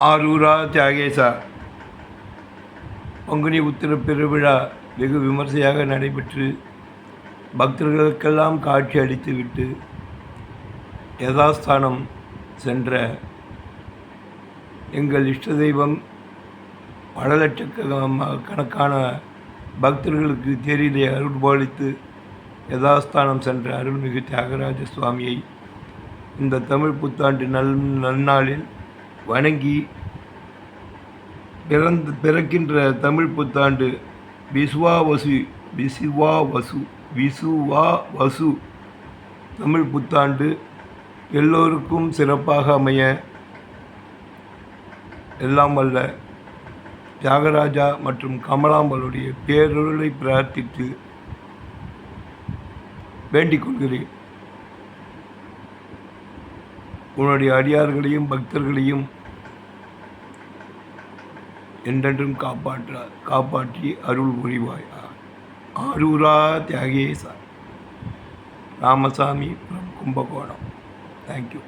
ஆரூரா தியாகேசா. பங்குனி உத்திர பெருவிழா வெகு விமர்சையாக நடைபெற்று பக்தர்களுக்கெல்லாம் காட்சி அளித்துவிட்டு யதாஸ்தானம் சென்ற எங்கள் இஷ்ட தெய்வம் பல லட்சக்கணக்கான பக்தர்களுக்கு தேரிலே அருள்பாலித்து யதாஸ்தானம் சென்ற அருள்மிகு தியாகராஜ சுவாமியை இந்த தமிழ் புத்தாண்டு நல் நன்னாளில் வணங்கி பிறந்து பிறக்கின்ற தமிழ் புத்தாண்டு விசுவா வசு விசுவா வசு விசுவா வசு தமிழ் புத்தாண்டு எல்லோருக்கும் சிறப்பாக அமைய எல்லாம் வல்ல தியாகராஜா மற்றும் கமலாம்பலுடைய பேரொருளை பிரார்த்தித்து வேண்டிக் கொள்கிறேன். உன்னுடைய அடியார்களையும் பக்தர்களையும் என்றென்றும் காப்பாற்ற காப்பாற்றி அருள் புரிவாய்? ஆரூரா தியாகேசா. ராமசாமி கும்பகோணம். Thank you